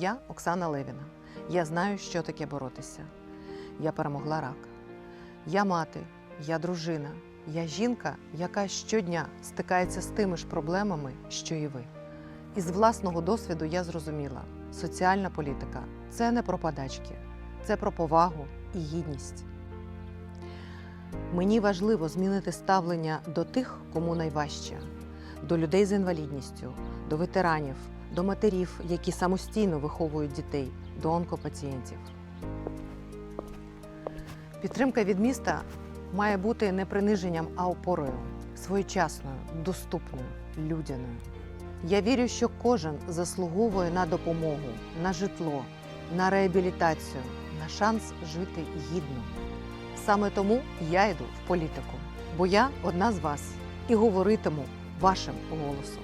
Я Оксана Левіна. Я знаю, що таке боротися. Я перемогла рак. Я мати, я дружина, я жінка, яка щодня стикається з тими ж проблемами, що і ви. Із власного досвіду я зрозуміла, соціальна політика це не про подачки, це про повагу і гідність. Мені важливо змінити ставлення до тих, кому найважче, до людей з інвалідністю, до ветеранів, до матерів, які самостійно виховують дітей, до онкопацієнтів. Підтримка від міста має бути не приниженням, а опорою, своєчасною, доступною, людяною. Я вірю, що кожен заслуговує на допомогу, на житло, на реабілітацію, на шанс жити гідно. Саме тому я йду в політику, бо я одна з вас і говоритиму вашим голосом.